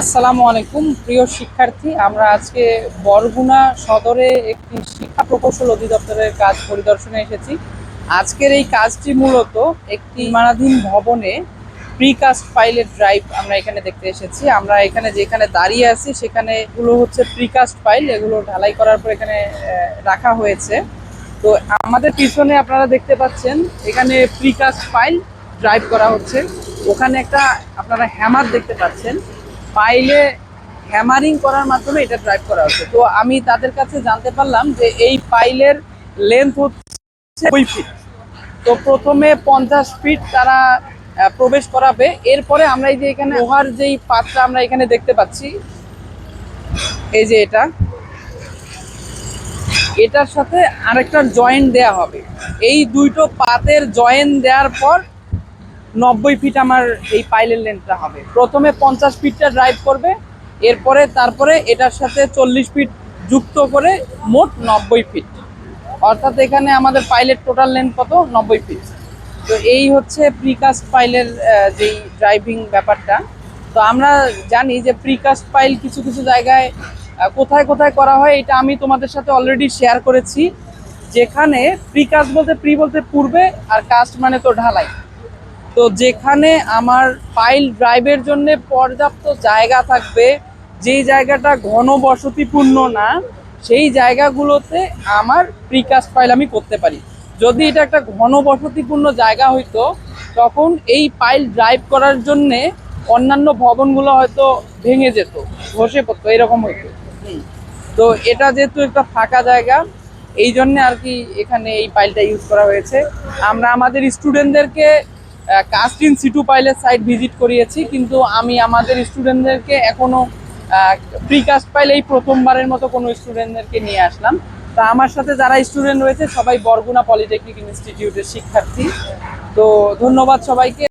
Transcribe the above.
আসসালামু আলাইকুম, প্রিয় শিক্ষার্থী। আমরা আজকে বরগুনা সদরে একটি শিক্ষা প্রকৌশল অধিদপ্তরের কাজ পরিদর্শনে এসেছি। আজকের এই কাজটি মূলত একটি নির্মাণাধীন ভবনে প্রিকাস্ট ফাইলের ড্রাইভ আমরা এখানে দেখতে এসেছি। আমরা এখানে যেখানে দাঁড়িয়ে আছি, সেখানে এগুলো হচ্ছে প্রিকাস্ট ফাইল এগুলো ঢালাই করার পর এখানে রাখা হয়েছে। তো আমাদের পিছনে আপনারা দেখতে পাচ্ছেন, এখানে প্রিকাস্ট ফাইল ড্রাইভ করা হচ্ছে। ওখানে একটা আপনারা হ্যামার দেখতে পাচ্ছেন। ফাইলে হ্যামারিং করার মাধ্যমে এটা ড্রাইভ করা হচ্ছে। তো আমি তাদের কাছে জানতে পারলাম যে এই ফাইলের লেন্থ হচ্ছে ওই ফিট তো প্রথমে পঞ্চাশ ফিট তারা প্রবেশ করাবে। এরপরে আমরা এই যে এখানে লোহার যেই পাতটা আমরা এখানে দেখতে পাচ্ছি, এই যে এটা, এটার সাথে আরেকটা জয়েন্ট দেয়া হবে। এই দুইটো পাতের জয়েন্ট দেওয়ার পর নব্বই ফিট আমার এই পাইলের লেন্থটা হবে। প্রথমে পঞ্চাশ ফিটটা ড্রাইভ করবে, এরপরে, তারপরে এটার সাথে চল্লিশ ফিট যুক্ত করে মোট নব্বই ফিট অর্থাৎ এখানে আমাদের পাইলের টোটাল লেন্থ কত? নব্বই ফিট তো এই হচ্ছে প্রিকাস্ট পাইলের যেই ড্রাইভিং ব্যাপারটা। তো আমরা জানি যে প্রিকাস্ট পাইল কিছু কিছু জায়গায় কোথায় কোথায় করা হয়, এটা আমি তোমাদের সাথে অলরেডি শেয়ার করেছি। যেখানে প্রিকাস্ট বলতে প্রি বলতে পূর্বে আর কাস্ট মানে তো ঢালাই। তো যেখানে আমার পাইল ড্রাইভের জন্য পর্যাপ্ত জায়গা থাকবে যেই জায়গাটা ঘন বসতিপূর্ণ না সেই জায়গাগুলোতে আমার প্রিকাস্ট পাইল আমি করতে পারি। যদি এটা একটা ঘন বসতিপূর্ণ জায়গা হইতো তখন এই পাইল ড্রাইভ করার জন্যে অন্যান্য ভবনগুলো হয়তো ভেঙে যেত ধসে পড়তো এরকম হইতো। তো এটা যেহেতু একটা ফাঁকা জায়গা এই জন্য আর কি এখানে এই পাইলটা ইউজ করা হয়েছে। আমরা আমাদের স্টুডেন্টদেরকে কাস্ট ইন সিটু পাইলের সাইট ভিজিট করিয়েছি, কিন্তু আমি আমাদের স্টুডেন্টদেরকে এখনও প্রিকাস্ট পাইল এই প্রথমবারের মতো কোনো স্টুডেন্টদেরকে নিয়ে আসলাম। তা আমার সাথে যারা স্টুডেন্ট রয়েছে, সবাই বরগুনা পলিটেকনিক ইনস্টিটিউটের শিক্ষার্থী। তো ধন্যবাদ সবাইকে।